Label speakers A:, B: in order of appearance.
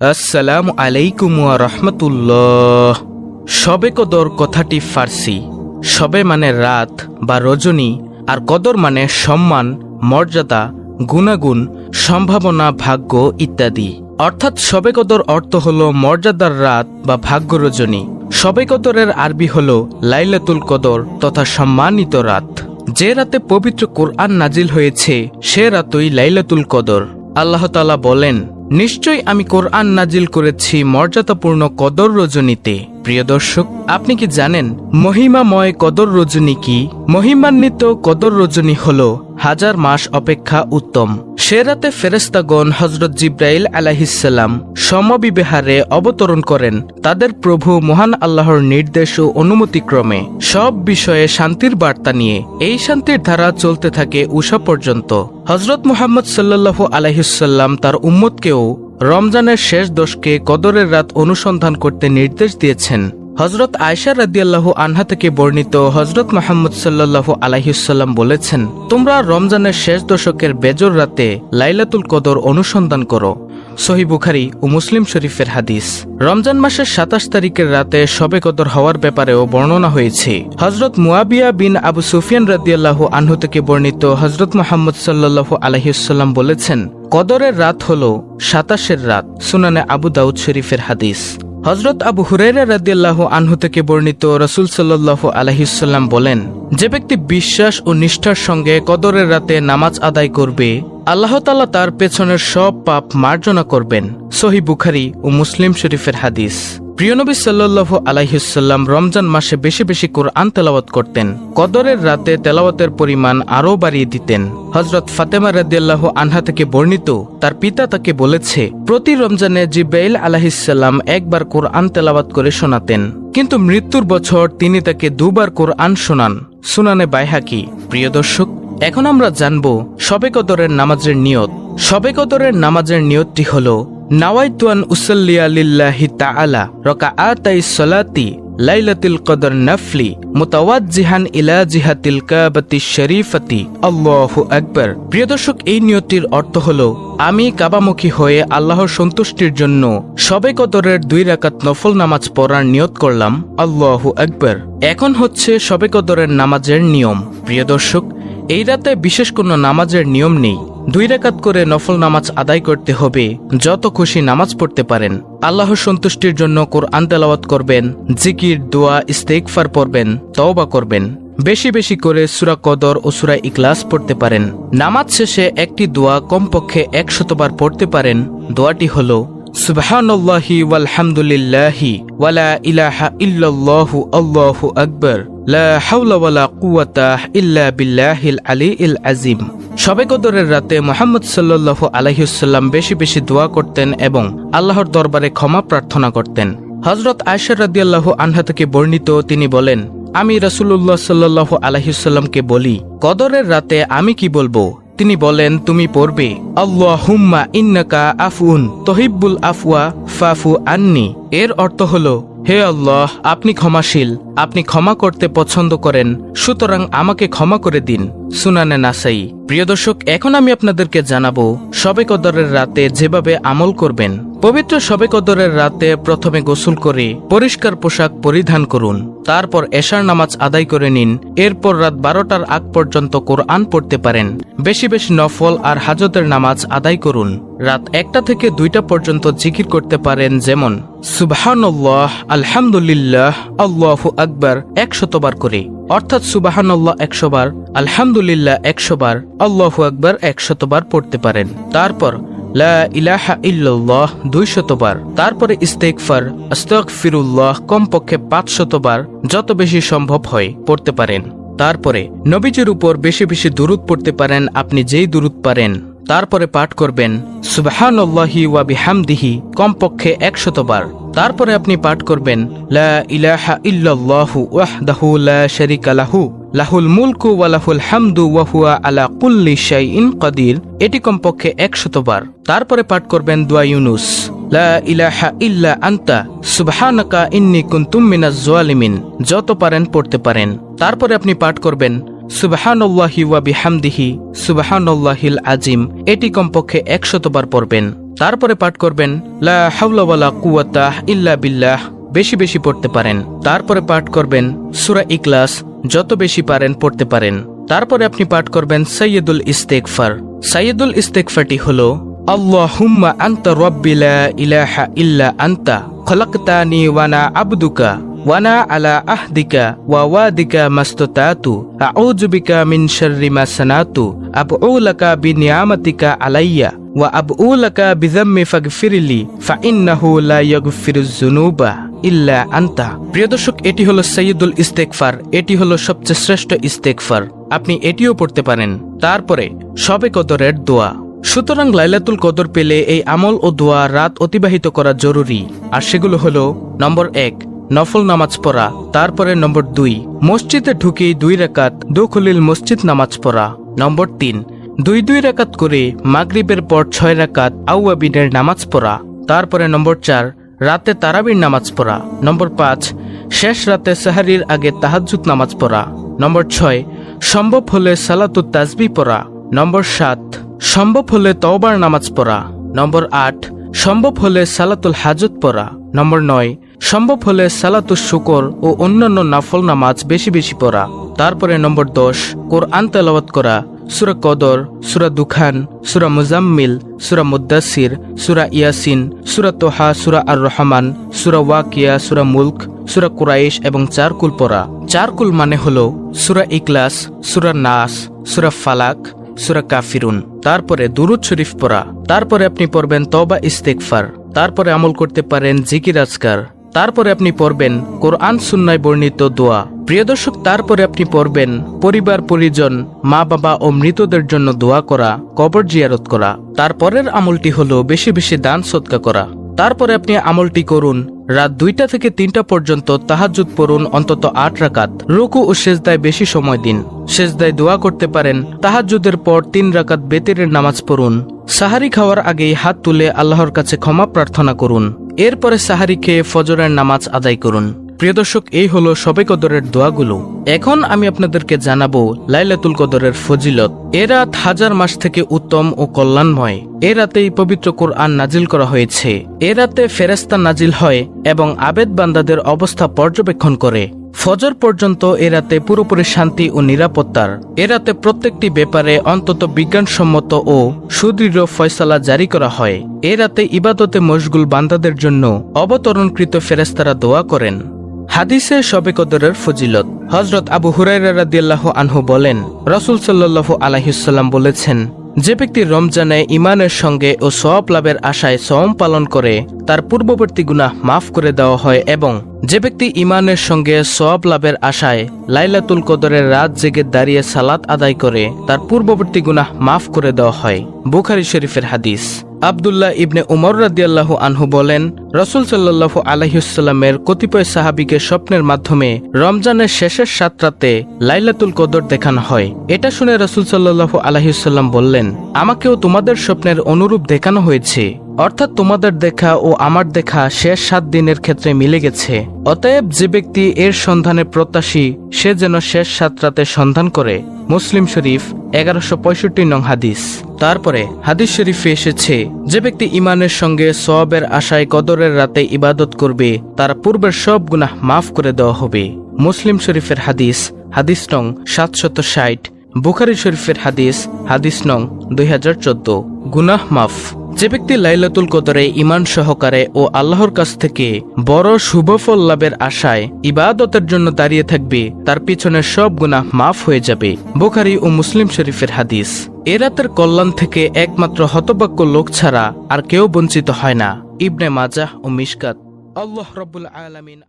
A: আসসালামু আলাইকুম রহমতুল্লাহ। সবে কদর কথাটি ফার্সি। সবে মানে রাত বা রজনী, আর কদর মানে সম্মান, মর্যাদা, গুণাগুণ, সম্ভাবনা, ভাগ্য ইত্যাদি। অর্থাৎ সবে কদর অর্থ হল মর্যাদার রাত বা ভাগ্য রজনী। সবে কদরের আরবি হল লাইলাতুল কদর তথা সম্মানিত রাত। যে রাতে পবিত্র কোরআন নাজিল হয়েছে, সে রাতই লাইলাতুল কদর। আল্লাহ তালা বলেন নিশ্চয়ই আমি কোরআন নাজিল করেছি মর্যাদাপূর্ণ কদর রজনীতে। প্রিয় দর্শক, আপনি কি জানেন, মহিমাময় কদর রজনী কি? মহিমান্বিত কদর রজনী হল হাজার মাস অপেক্ষা উত্তম। সে রাতে ফেরেস্তাগণ হজরত জিব্রাইল আলাহিসাল্লাম সমবিবেহারে অবতরণ করেন। তাদের প্রভু মহান আল্লাহর নির্দেশ ও অনুমতিক্রমে সব বিষয়ে শান্তির বার্তা নিয়ে এই শান্তির ধারা চলতে থাকে উষা পর্যন্ত। হজরত মুহাম্মদ সাল্লাল্লাহু আলাইসাল্লাম তার উম্মতকেও রমজানের শেষ দশকে কদরের রাত অনুসন্ধান করতে নির্দেশ দিয়েছেন। হজরত আয়সা রাদিয়াল্লাহু আনহা থেকে বর্ণিত হজরত মোহাম্মদ সাল্লাল্লাহু আলাইসাল্লাম বলেছেন, তোমরা রমজানের শেষ দশকের বেজর রাতে লাইলাতুল কদর অনুসন্ধান করো। সহি বুখারি ও মুসলিম শরীফের হাদিস। রমজান মাসের সাতাশ তারিখের রাতে শবে কদর হওয়ার ব্যাপারেও বর্ণনা হয়েছে। হজরত মুয়াবিয়া বিন আবু সুফিয়ান রাদিয়াল্লাহু আনহু থেকে বর্ণিত হজরত মোহাম্মদ সাল্লাল্লাহু আলহিউসাল্লাম বলেছেন, কদরের রাত হল সাতাশের রাত। সুনানে আবু দাউদ শরীফের হাদিস। হজরত আবু হুরেরা রাদিয়াল্লাহ আনহু থেকে বর্ণিত রসুল সাল্লাহ আলহিসাল্লাম বলেন, যে ব্যক্তি বিশ্বাস ও নিষ্ঠার সঙ্গে কদরের রাতে নামাজ আদায় করবে, আল্লাহ তালা তার পেছনের সব পাপ মার্জনা করবেন। সহি বুখারি ও মুসলিম শরীফের হাদিস। প্রিয়নবী সাল্লাল্লাহু আলাইহিসাল্লাম রমজান মাসে বেশি বেশি কোরআন তেলাওয়াত করতেন। কদরের রাতে তেলাওয়াতের পরিমাণ আরও বাড়িয়ে দিতেন। হজরত ফাতেমা রাদিয়াল্লাহ আনহা থেকে বর্ণিত, তার পিতা তাকে বলেছে, প্রতি রমজানে জিব্রাইল আলাহিসাল্লাম একবার কোরআন তেলাওয়াত করে শোনাতেন। কিন্তু মৃত্যুর বছর তিনি তাকে দুবার কোরআন শোনান। সুনানে বাইহাকি, প্রিয় দর্শক, এখন আমরা জানব, সবে কদরের নামাজের নিয়ত। সবে কদরের নামাজের নিয়তটি হল নাওয়াইতুয়ান উসল্লিয়া লিল্লাহি তাআলা রকা আতাই সলাতি লাইলাতুল কদর নফলি মুতাওয়াজ্জিহান ইলা জিহাতিল কাবাতি শরীফাতি। আল্লাহু আকবার। প্রিয় দর্শক, এই নিয়তির অর্থ হল, আমি কাবামুখী হয়ে আল্লাহর সন্তুষ্টির জন্য সবে কদরের দুই রাকাত নফল নামাজ পড়ার নিয়ত করলাম। আল্লাহু আকবার। এখন হচ্ছে সবে কদরের নামাজের নিয়ম। প্রিয় দর্শক, এই রাতে বিশেষ কোনো নামাজের নিয়ম নেই। দুই রেকাত করে নফল নামাজ আদায় করতে হবে। যত খুশি নামাজ পড়তে পারেন। আল্লাহর সন্তুষ্টির জন্য কোরআন তেলাওয়াত করবেন, জিকির, দোয়া ইস্তেকফার পড়বেন, তওবা করবেন। বেশি বেশি করে সুরা কদর ও সুরা ইকলাস পড়তে পারেন। নামাজ শেষে একটি দোয়া কমপক্ষে একশতবার পড়তে পারেন। দোয়াটি হল, সুবহানাল্লাহি ওয়ালহামদুলিল্লাহি ওয়ালা ইলাহা ইল্লাল্লাহু আল্লাহু আকবার। লা হাওলা ওয়ালা কুওয়াতা ইল্লা বিল্লাহিল আলিইল আযীম। শবে কদরের রাতে মোহাম্মদ সাল্লাল্লাহু আলাইহিসাল্লাম বেশি বেশি দোয়া করতেন এবং আল্লাহর দরবারে ক্ষমা প্রার্থনা করতেন। হজরত আয়সার রাদিয়াল্লাহু আনহা থেকে বর্ণিত তিনি বলেন, আমি রাসূলুল্লাহ সাল্লাল্লাহু আলাইহিসাল্লামকে বলি, কদরের রাতে আমি কি বলব? তিনি বলেন, তুমি পড়বে আল্লাহ হুম্মা ইন্নাকা আফউন, তহিব্বুল আফওয়া, ফাফু আন্নি। এর অর্থ হলো হে আল্লাহ, আপনি ক্ষমাশীল, আপনি ক্ষমা করতে পছন্দ করেন, সুতরাং আমাকে ক্ষমা করে দিন। সুনানে নাসাই। প্রিয় দর্শক, এখন আমি আপনাদেরকে জানাব সবে কদরের রাতে যেভাবে আমল করবেন। পবিত্র সবে কদরের রাতে প্রথমে গোসল করে পরিষ্কার পোশাক পরিধান করুন। তারপর এশার নামাজ আদায় করে নিন। এরপর রাত বারোটার আগ পর্যন্ত কোরআন পড়তে পারেন। বেশি বেশি নফল আর হাজতের নামাজ আদায় করুন। রাত একটা থেকে দুইটা পর্যন্ত জিকির করতে পারেন যেমন সুবাহান্লাহ আলহামদুলিল্লাহ, আল্লাহ আকবার, একশতবার করে। অর্থাৎ সুবাহান্লাহ একশো বার, আলহামদুলিল্লাহ একশো বার, আল্লাহ আকবার একশতবার পড়তে পারেন। তারপর, লা ইলাহা ইল্লাল্লাহ দুইশতবার তারপরে ইস্তেকফার আস্তক ফিরুল্লাহ কমপক্ষে পাঁচশতবার যত বেশি সম্ভব হয়, পড়তে পারেন। তারপরে, নবীজির উপর বেশি বেশি দুরুদ পড়তে পারেন, আপনি যেই দুরুদ পারেন। তারপরে পাঠ করবেন, সুবহানাল্লাহি ওয়া বিহামদিহি, কমপক্ষে একশতবার তারপরে আপনি পাঠ করবেন, লা ইলাহা ইল্লাল্লাহু ওয়াহদাহু লা শারিকা লাহু, লাহুল মুলকু ওয়া হামদু ওয়া হুয়া আলা কুল্লি শাইইন কাদির। এটি কমপক্ষে একশতবার তারপরে পাঠ করবেন দোয়া ইউনুস, লা ইলাহা ইল্লা আন্তা, সুবহানাকা ইন্নী কুনতুম মিনাজ জালিমিন। যত পারেন পড়তে পারেন। তারপরে আপনি পাঠ করবেন সুবাহান্লাহি ওয়া বিহামদিহি সুবাহান্লাহিল আজিম। এটি কমপক্ষে একশতবার পড়বেন। তারপরে পাঠ করবেন, লা কুওয়াতা ইল্লা বিল্লাহ। বেশি বেশি পড়তে পারেন। তারপরে পাঠ করবেন, সুরা ইকলাস যত বেশি পারেন পড়তে পারেন। তারপরে আপনি পাঠ করবেন সৈয়দুল ইস্তেকফার সৈয়দুল ইস্তেকফারটি হলো, আল্লাহুম্মা আনতা রাব্বি লা ইলাহা ইল্লা আন্তা, খলাকতানি ওয়ানা আবদুকা। ওয়ানা আলা আহদিকা ওয়া ওয়াদিকা মাস্ততাতু আউযু বিকা মিন শাররি মা সানাতু আবউ লাকা বিনিয়ামাতিকা আলাইয়া ওয়া আবউ লাকা বিযাম্মি ফাগফিরলি ফাইন্নাহু লা ইয়াগফিরুজ যুনুবা ইল্লা আনতা প্রিয় দর্শক, এটি হলো সৈয়দুল ইস্তেকফার এটি হলো সবচেয়ে শ্রেষ্ঠ ইস্তেকফার আপনি এটিও পড়তে পারেন। তারপরে, সবে কদরের দোয়া। সুতরাং লাইলাতুল কদর পেলে এই আমল ও দোয়া রাত অতিবাহিত করা জরুরি। আর সেগুলো হলো, নম্বর এক নফল নামাজ পড়া, তারপরে নম্বর দুই, মসজিদে ঢুকেই দুই রাকাত দুখলিল মসজিদ নামাজ পড়া। নম্বর তিন, দুই দুই রাকাত করে মাগরিবের পর ছয় রাকাত আউয়াবিনের নামাজ পড়া। তারপরে নম্বর চার, রাতে তারাবির নামাজ পড়া। নম্বর পাঁচ, শেষ রাতে সাহারির আগে তাহাজ্জুদ নামাজ পড়া। নম্বর ছয়, সম্ভব হলে সালাতুত তাজবি পড়া। নম্বর সাত, সম্ভব হলে তওবার নামাজ পড়া। নম্বর আট, সম্ভব হলে সালাতুল হাজত পড়া। নম্বর নয় সম্ভব হলে সালাতুল শুকর ও অন্যান্য নাফল নামাজ বেশি বেশি পড়া। তারপরে নম্বর দশ, কোরআন তেলাওয়াত করা। সুরা কদর, সুরা দুখান, সুরা মুজাম্মিল, সুরা মুদাসির সুরা ইয়াসিন, সুরা তোহা, সুরা আর রহমান সুরা ওয়াকিয়া, সুরা মুলক, সুরা কুরাইশ এবং চারকুল পড়া। চারকুল মানে হল সুরা ইকলাস সুরা নাস, সুরা ফালাক, সুরা কাফিরুন। তারপরে দুরুদ শরীফ পড়া। তারপরে আপনি পড়বেন তবা ইস্তেকফার তারপরে আমল করতে পারেন জিকির আজকার। তারপরে আপনি পড়বেন কোরআন সুন্নায় বর্ণিত দোয়া। প্রিয় দর্শক, তারপরে আপনি পড়বেন পরিবার, পরিজন, মা বাবা ও মৃতদের জন্য দোয়া করা, কবর জিয়ারত করা। তারপরের আমলটি হলো বেশি বেশি দান সৎকা করা। তারপরে আপনি আমলটি করুন। রাত দুইটা থেকে তিনটা পর্যন্ত তাহাজুদ পড়ুন, অন্তত আট রাকাত। রুকু ও সেজদায় বেশি সময় দিন। সেজদায় দোয়া করতে পারেন তাহাজুদের পর তিন রাকাত বেতেরের নামাজ পড়ুন। সাহারি খাওয়ার আগেই হাত তুলে আল্লাহর কাছে ক্ষমা প্রার্থনা করুন। এরপরে সাহারি খেয়ে ফজরের নামাজ আদায় করুন। প্রিয় দর্শক, এই হলো সবে কদরের দোয়াগুলো। এখন আমি আপনাদেরকে জানাব লাইলাতুল কদরের ফজিলত। এ রাত হাজার মাস থেকে উত্তম ও কল্যাণময়। এ রাতেই পবিত্র কোরআন নাজিল করা হয়েছে। এ রাতে ফেরেস্তা নাজিল হয় এবং আবেদ বান্দাদের অবস্থা পর্যবেক্ষণ করে। ফজর পর্যন্ত এ রাতে পুরোপুরি শান্তি ও নিরাপত্তার। এ রাতে প্রত্যেকটি ব্যাপারে অন্তত বিজ্ঞানসম্মত ও সুদৃঢ় ফয়সালা জারি করা হয়। এ রাতে ইবাদতে মশগুল বান্দাদের জন্য অবতরণকৃত ফেরেস্তারা দোয়া করেন। হাদিসে শবে কদরের ফজিলত। হজরত আবু হুরাইরা রাদিয়াল্লাহ আনহু বলেন, রসুল সাল্লাল্লাহু আলাহিসাল্লাম বলেছেন, যে ব্যক্তি রমজানে ইমানের সঙ্গে ও সওয়াব লাভের আশায় সওম পালন করে, তার পূর্ববর্তী গুনাহ মাফ করে দেওয়া হয় এবং যে ব্যক্তি ইমানের সঙ্গে সওয়াব লাভের আশায় লাইলাতুল কদরের রাত জেগে দাঁড়িয়ে সালাত আদায় করে, তার পূর্ববর্তী গুনাহ মাফ করে দেওয়া হয়। বুখারি শরীফের হাদিস। আবদুল্লাহ ইবনে উমর রাদিয়াল্লাহু আনহু বলেন, রসুল সাল্লাল্লাহু আলাইসাল্লামের কতিপয় সাহাবিকে স্বপ্নের মাধ্যমে রমজানের শেষের সাত রাতে লাইলাতুল কদর দেখানো হয়। এটা শুনে রসুল সাল্লাল্লাহু আলাইসাল্লাম বললেন, আমাকেও তোমাদের স্বপ্নের অনুরূপ দেখানো হয়েছে। অর্থাৎ তোমাদের দেখা ও আমার দেখা শেষ সাত দিনের ক্ষেত্রে মিলে গেছে। অতএব যে ব্যক্তি এর সন্ধানে প্রত্যাশী, সে যেন শেষ সাত রাতে সন্ধান করে। মুসলিম শরীফ, এগারোশো পঁয়ষট্টি নং হাদিস। তারপরে হাদিস শরীফে এসেছে, যে ব্যক্তি ইমানের সঙ্গে সওয়াবের আশায় কদরের রাতে ইবাদত করবে, তার পূর্বের সব গুনাহ মাফ করে দেওয়া হবে। মুসলিম শরীফের হাদিস হাদিস নং সাতশত ষাট। বুখারি শরীফের হাদিস হাদিস নং দুই হাজার চোদ্দ। গুনাহ মাফ। যে ব্যক্তি লাইলাতুল কদরে ইমান সহকারে ও আল্লাহর কাছ থেকে বড় শুভফল লাভের আশায় ইবাদতের জন্য দাঁড়িয়ে থাকবে, তার পিছনে সব গুনাহ মাফ হয়ে যাবে। বোখারি ও মুসলিম শরীফের হাদিস। এ রাতের কল্যাণ থেকে একমাত্র হতবাক্য লোক ছাড়া আর কেউ বঞ্চিত হয় না। ইবনে মাজাহ ও মিশকাত। আল্লাহ রব্বুল আলামিন